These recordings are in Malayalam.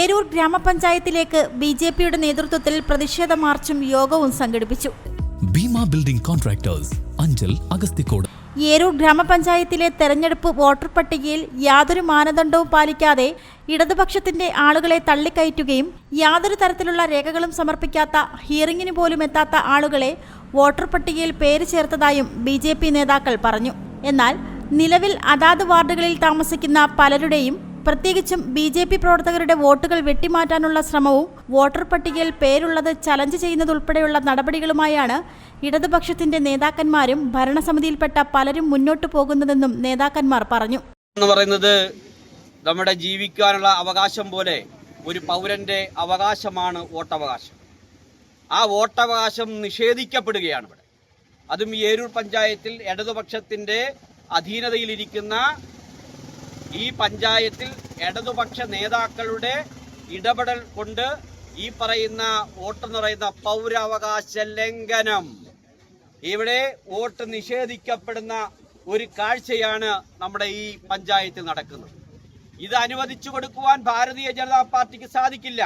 ഏരൂർ ഗ്രാമപഞ്ചായത്തിലേക്ക് ബി ജെ പിയുടെ നേതൃത്വത്തിൽ പ്രതിഷേധ മാർച്ചും യോഗവും സംഘടിപ്പിച്ചു. Bhima building contractors Anchal Agasthikode. Eroor ഗ്രാമപഞ്ചായത്തിലെ തെരഞ്ഞെടുപ്പ് വോട്ടർ പട്ടികയിൽ യാതൊരു മാനദണ്ഡവും പാലിക്കാതെ ഇടതുപക്ഷത്തിന്റെ ആളുകളെ തള്ളിക്കയറ്റുകയും യാതൊരു തരത്തിലുള്ള രേഖകളും സമർപ്പിക്കാത്ത ഹിയറിംഗിന് പോലും എത്താത്ത ആളുകളെ വോട്ടർ പട്ടികയിൽ പേര് ചേർത്തതായും ബി നേതാക്കൾ പറഞ്ഞു. എന്നാൽ നിലവിൽ അതാത് വാർഡുകളിൽ താമസിക്കുന്ന പലരുടെയും പ്രത്യേകിച്ചും ബി ജെ പി പ്രവർത്തകരുടെ വോട്ടുകൾ വെട്ടിമാറ്റാനുള്ള ശ്രമവും വോട്ടർ പട്ടികയിൽ പേരുള്ളത് ചലഞ്ച് ചെയ്യുന്നതുൾപ്പെടെയുള്ള നടപടികളുമായാണ് ഇടതുപക്ഷത്തിന്റെ നേതാക്കന്മാരും ഭരണസമിതിയിൽപ്പെട്ട പലരും മുന്നോട്ടു പോകുന്നതെന്നും നേതാക്കന്മാർ പറഞ്ഞു. എന്ന് പറയുന്നത് നമ്മുടെ ജീവിക്കാനുള്ള അവകാശം പോലെ ഒരു പൗരന്റെ അവകാശമാണ് വോട്ടവകാശം. ആ വോട്ടവകാശം നിഷേധിക്കപ്പെടുകയാണ് ഇവിടെ. അതും ഈ ഏരൂർ പഞ്ചായത്തിൽ ഇടതുപക്ഷത്തിന്റെ അധീനതയിലിരിക്കുന്ന ഈ പഞ്ചായത്തിൽ ഇടതുപക്ഷ നേതാക്കളുടെ ഇടപെടൽ കൊണ്ട് ഈ പറയുന്ന വോട്ടെന്ന് പറയുന്ന പൗരാവകാശ ലംഘനം. ഇവിടെ വോട്ട് നിഷേധിക്കപ്പെടുന്ന ഒരു കാഴ്ചയാണ് നമ്മുടെ ഈ പഞ്ചായത്തിൽ നടക്കുന്നത്. ഇത് അനുവദിച്ചു കൊടുക്കുവാൻ ഭാരതീയ ജനതാ പാർട്ടിക്ക് സാധിക്കില്ല.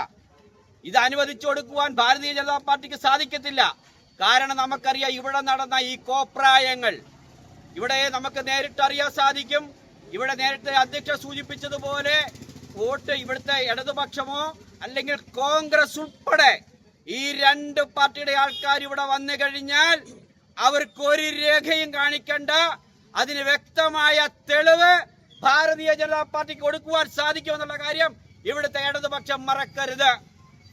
ഇത് അനുവദിച്ചു കൊടുക്കുവാൻ ഭാരതീയ ജനതാ പാർട്ടിക്ക് സാധിക്കത്തില്ല. കാരണം നമുക്കറിയാം ഇവിടെ നടന്ന ഈ കോപ്രായങ്ങൾ. ഇവിടെ നമുക്ക് നേരിട്ടറിയാൻ സാധിക്കും. ഇവിടെ നേരത്തെ അധ്യക്ഷ സൂചിപ്പിച്ചതുപോലെ വോട്ട് ഇവിടുത്തെ ഇടതുപക്ഷമോ അല്ലെങ്കിൽ കോൺഗ്രസ് ഉൾപ്പെടെ ഈ രണ്ട് പാർട്ടിയുടെ ആൾക്കാർ ഇവിടെ വന്നു കഴിഞ്ഞാൽ അവർക്ക് ഒരു രേഖയും കാണിക്കണ്ട. അതിന് വ്യക്തമായ തെളിവ് ഭാരതീയ ജനതാ പാർട്ടിക്ക് കൊടുക്കുവാൻ സാധിക്കുമെന്നുള്ള കാര്യം ഇവിടുത്തെ ഇടതുപക്ഷം മറക്കരുത്.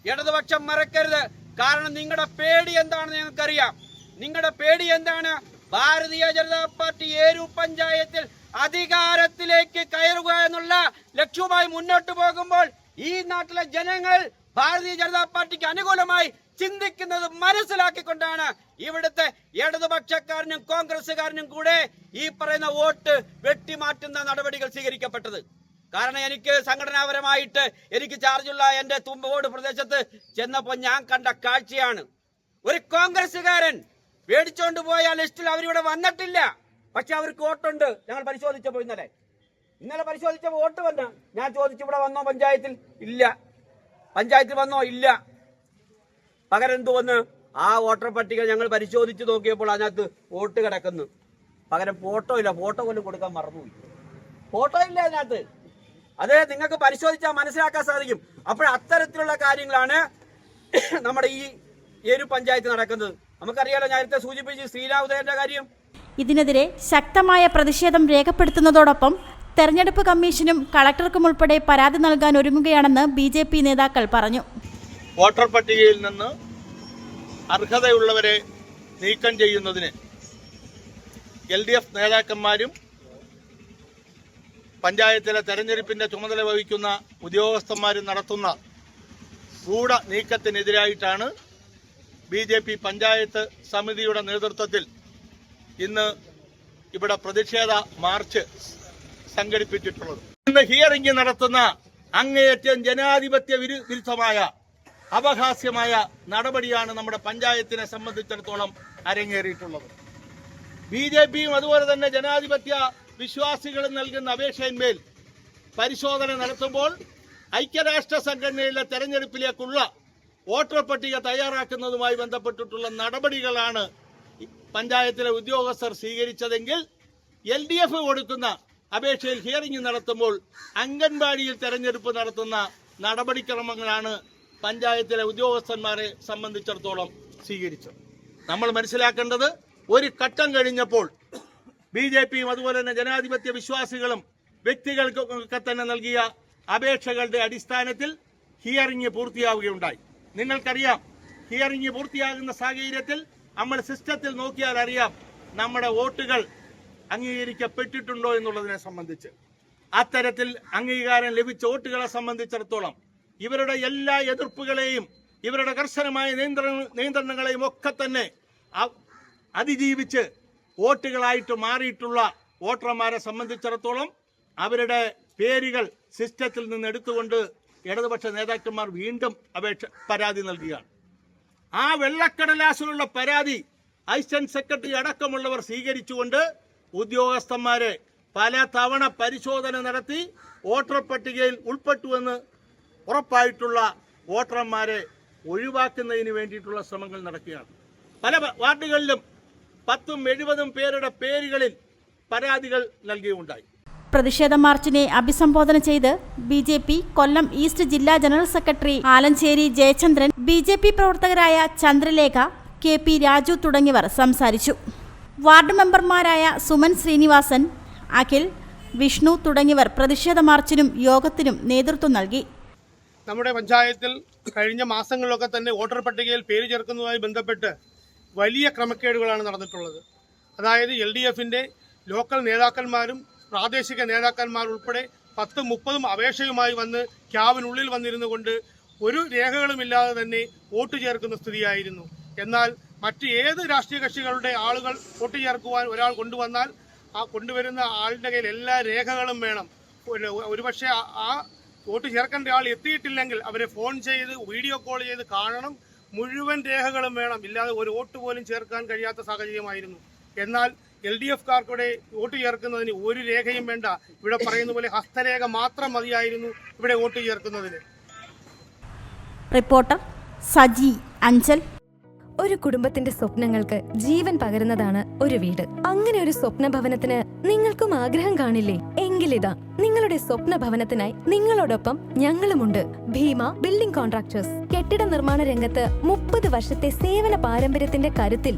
ഇടതുപക്ഷം മറക്കരുത്. കാരണം നിങ്ങളുടെ പേടി എന്താണെന്ന് ഞങ്ങൾക്കറിയാം. നിങ്ങളുടെ പേടി എന്താണ്? ഭാരതീയ ജനതാ പാർട്ടി ഏരു പഞ്ചായത്തിൽ അധികാരത്തിലേക്ക് കയറുക എന്നുള്ള ലക്ഷ്യവുമായി മുന്നോട്ട് പോകുമ്പോൾ ഈ നാട്ടിലെ ജനങ്ങൾ ഭാരതീയ ജനതാ പാർട്ടിക്ക് അനുകൂലമായി ചിന്തിക്കുന്നത് മനസ്സിലാക്കിക്കൊണ്ടാണ് ഇവിടുത്തെ ഇടതുപക്ഷക്കാരനും കോൺഗ്രസുകാരനും കൂടെ ഈ പറയുന്ന വോട്ട് വെട്ടിമാറ്റുന്ന നടപടികൾ സ്വീകരിക്കപ്പെട്ടത്. കാരണം എനിക്ക് സംഘടനാപരമായിട്ട് എനിക്ക് ചാർജുള്ള എന്റെ തുമ്പോട് പ്രദേശത്ത് ചെന്നപ്പോൾ ഞാൻ കണ്ട കാഴ്ചയാണ്. ഒരു കോൺഗ്രസ്സുകാരൻ മേടിച്ചോണ്ട് പോയ ലിസ്റ്റിൽ അവരിവിടെ വന്നിട്ടില്ല. പക്ഷെ അവർക്ക് വോട്ടുണ്ട്. ഞങ്ങൾ പരിശോധിച്ചപ്പോൾ ഇന്നലെ. ഇന്നലെ പരിശോധിച്ചപ്പോൾ വോട്ട് വന്ന. ഞാൻ ചോദിച്ചു ഇവിടെ വന്നോ പഞ്ചായത്തിൽ? ഇല്ല. പഞ്ചായത്തിൽ വന്നോ? ഇല്ല. പകരം വന്ന് ആ വോട്ടർ പട്ടിക ഞങ്ങൾ പരിശോധിച്ച് നോക്കിയപ്പോൾ അതിനകത്ത് വോട്ട് കിടക്കുന്നു. പകരം ഫോട്ടോ ഇല്ല. ഫോട്ടോ പോലും കൊടുക്കാൻ മറന്നുപോയി. ഫോട്ടോ ഇല്ല അതിനകത്ത്. അത് നിങ്ങൾക്ക് പരിശോധിച്ചാൽ മനസ്സിലാക്കാൻ സാധിക്കും. അപ്പോൾ അത്തരത്തിലുള്ള കാര്യങ്ങളാണ് നമ്മുടെ ഈ ഏരു പഞ്ചായത്ത് നടക്കുന്നത്. നമുക്കറിയാലോ നേരത്തെ സൂചിപ്പിച്ച് ശ്രീരാവുദയന്റെ കാര്യം. ഇതിനെതിരെ ശക്തമായ പ്രതിഷേധം രേഖപ്പെടുത്തുന്നതോടൊപ്പം തെരഞ്ഞെടുപ്പ് കമ്മീഷനും കളക്ടർക്കും ഉൾപ്പെടെ പരാതി നൽകാൻ ഒരുങ്ങുകയാണെന്ന് ബി ജെ പി നേതാക്കൾ പറഞ്ഞു. വോട്ടർ പട്ടികയിൽ നിന്ന് അർഹതയുള്ളവരെ നീക്കം ചെയ്യുന്നതിന് എൽ ഡി എഫ് നേതാക്കന്മാരും പഞ്ചായത്തിലെ തെരഞ്ഞെടുപ്പിന്റെ ചുമതല വഹിക്കുന്ന ഉദ്യോഗസ്ഥന്മാരും നടത്തുന്ന ഗൂഢ നീക്കത്തിനെതിരായിട്ടാണ് ബി ജെ പി പഞ്ചായത്ത് സമിതിയുടെ നേതൃത്വത്തിൽ ഇന്ന് ഇവിടെ പ്രതിഷേധ മാർച്ച് സംഘടിപ്പിച്ചിട്ടുള്ളത്. ഇന്ന് ഹിയറിംഗ് നടത്തുന്ന അങ്ങേയറ്റം ജനാധിപത്യ വിരുദ്ധമായ അപഹാസ്യമായ നടപടിയാണ് നമ്മുടെ പഞ്ചായത്തിനെ സംബന്ധിച്ചിടത്തോളം അരങ്ങേറിയിട്ടുള്ളത്. ബി ജെ പിയും അതുപോലെ തന്നെ ജനാധിപത്യ വിശ്വാസികളും നൽകുന്ന അപേക്ഷയിന്മേൽ പരിശോധന നടത്തുമ്പോൾ ഐക്യരാഷ്ട്ര സംഘടനയിലെ തെരഞ്ഞെടുപ്പിലേക്കുള്ള വോട്ടർ പട്ടിക തയ്യാറാക്കുന്നതുമായി ബന്ധപ്പെട്ടിട്ടുള്ള നടപടികളാണ് പഞ്ചായത്തിലെ ഉദ്യോഗസ്ഥർ സ്വീകരിച്ചതെങ്കിൽ എൽ ഡി എഫ് കൊടുക്കുന്ന അപേക്ഷയിൽ ഹിയറിംഗ് നടത്തുമ്പോൾ അംഗൻവാടിയിൽ തെരഞ്ഞെടുപ്പ് നടത്തുന്ന നടപടിക്രമങ്ങളാണ് പഞ്ചായത്തിലെ ഉദ്യോഗസ്ഥന്മാരെ സംബന്ധിച്ചിടത്തോളം സ്വീകരിച്ചത്. നമ്മൾ മനസ്സിലാക്കേണ്ടത് ഒരു ഘട്ടം കഴിഞ്ഞപ്പോൾ ബി ജെ പിയും അതുപോലെ തന്നെ ജനാധിപത്യ വിശ്വാസികളും വ്യക്തികൾക്കൊക്കെ തന്നെ നൽകിയ അപേക്ഷകളുടെ അടിസ്ഥാനത്തിൽ ഹിയറിംഗ് പൂർത്തിയാവുകയുണ്ടായി. നിങ്ങൾക്കറിയാം ഹിയറിംഗ് പൂർത്തിയാകുന്ന സാഹചര്യത്തിൽ നമ്മൾ സിസ്റ്റത്തിൽ നോക്കിയാൽ അറിയാം നമ്മുടെ വോട്ടുകൾ അംഗീകരിക്കപ്പെട്ടിട്ടുണ്ടോ എന്നുള്ളതിനെ സംബന്ധിച്ച്. അത്തരത്തിൽ അംഗീകാരം ലഭിച്ച വോട്ടുകളെ സംബന്ധിച്ചിടത്തോളം ഇവരുടെ എല്ലാ എതിർപ്പുകളെയും ഇവരുടെ കർശനമായ നിയന്ത്രണ നിയന്ത്രണങ്ങളെയും ഒക്കെ തന്നെ അതിജീവിച്ച് വോട്ടുകളായിട്ട് മാറിയിട്ടുള്ള വോട്ടർമാരെ സംബന്ധിച്ചിടത്തോളം അവരുടെ പേരുകൾ സിസ്റ്റത്തിൽ നിന്ന് എടുത്തുകൊണ്ട് ഇടതുപക്ഷ നേതാക്കന്മാർ വീണ്ടും അപേക്ഷ പരാതി നൽകുകയാണ്. ആ വെള്ളക്കടലാസിലുള്ള പരാതി അസിസ്റ്റന്റ് സെക്രട്ടറി അടക്കമുള്ളവർ സ്വീകരിച്ചുകൊണ്ട് ഉദ്യോഗസ്ഥന്മാരെ പല തവണ പരിശോധന നടത്തി വോട്ടർ പട്ടികയിൽ ഉൾപ്പെട്ടുവെന്ന് ഉറപ്പായിട്ടുള്ള വോട്ടർമാരെ ഒഴിവാക്കുന്നതിന് വേണ്ടിയിട്ടുള്ള ശ്രമങ്ങൾ നടക്കുകയാണ്. പല വാർഡുകളിലും പത്തും എഴുപതും പേരുടെ പേരുകളിൽ പരാതികൾ നൽകിയുണ്ടായി. പ്രതിഷേധ മാർച്ചിനെ അഭിസംബോധന ചെയ്ത് B J P Kollam east ജില്ലാ general secretary Alancherry Jayachandran B J P പ്രവർത്തകരായ ചന്ദ്രലേഖ കെ പി രാജു തുടങ്ങിയവർ സംസാരിച്ചു. വാർഡ് മെമ്പർമാരായ സുമൻ ശ്രീനിവാസൻ അഖിൽ വിഷ്ണു തുടങ്ങിയവർ പ്രതിഷേധ മാർച്ചിനും യോഗത്തിനും നേതൃത്വം നൽകി. നമ്മുടെ പഞ്ചായത്തിൽ കഴിഞ്ഞ മാസങ്ങളിലൊക്കെ തന്നെ വോട്ടർ പട്ടികയിൽ പേര് ചേർക്കുന്നതുമായി ബന്ധപ്പെട്ട് വലിയ ക്രമക്കേടുകളാണ് നടന്നിട്ടുള്ളത്. അതായത് എൽ ഡി എഫിന്റെ ലോക്കൽ നേതാക്കന്മാരും പ്രാദേശിക നേതാക്കന്മാർ ഉൾപ്പെടെ പത്തും മുപ്പതും അപേക്ഷയുമായി വന്ന് ക്യാബിനുള്ളിൽ വന്നിരുന്നു കൊണ്ട് ഒരു രേഖകളുമില്ലാതെ തന്നെ വോട്ട് ചേർക്കുന്ന സ്ഥിതിയായിരുന്നു. എന്നാൽ മറ്റ് ഏത് രാഷ്ട്രീയ കക്ഷികളുടെ ആളുകൾ വോട്ട് ചേർക്കുവാൻ ഒരാൾ കൊണ്ടുവന്നാൽ ആ കൊണ്ടുവരുന്ന ആളുടെ കയ്യിൽ എല്ലാ രേഖകളും വേണം. ഒരു- ഒരുപക്ഷെ ആ വോട്ട് ചേർക്കേണ്ട ആൾ എത്തിയിട്ടില്ലെങ്കിൽ അവരെ ഫോൺ ചെയ്ത് വീഡിയോ കോൾ ചെയ്ത് കാണണം. മുഴുവൻ രേഖകളും വേണം. ഇല്ലാതെ ഒരു വോട്ട് പോലും ചേർക്കാൻ കഴിയാത്ത സാഹചര്യമായിരുന്നു. എന്നാൽ എൽ ഡി എഫ് കാർക്കൂടെ വോട്ട് ചേർക്കുന്നതിന് ഒരു രേഖയും വേണ്ട. ഇവിടെ പറയുന്ന പോലെ ഹസ്തരേഖ മാത്രം മതിയായിരുന്നു ഇവിടെ വോട്ട് ചേർക്കുന്നതിന്. റിപ്പോർട്ടർ സജി അഞ്ചൽ. ഒരു കുടുംബത്തിന്റെ സ്വപ്നങ്ങൾക്ക് ജീവൻ പകരുന്നതാണ് ഒരു വീട്. അങ്ങനെ ഒരു സ്വപ്ന ഭവനത്തിന് നിങ്ങൾക്കും ആഗ്രഹം കാണില്ലേ? എങ്കിലിതാ നിങ്ങളുടെ സ്വപ്ന ഭവനത്തിനായി നിങ്ങളോടൊപ്പം ഞങ്ങളുമുണ്ട്. Bhima building contractors. കെട്ടിട നിർമ്മാണ രംഗത്ത് മുപ്പത് വർഷത്തെ സേവന പാരമ്പര്യത്തിന്റെ കരുത്തിൽ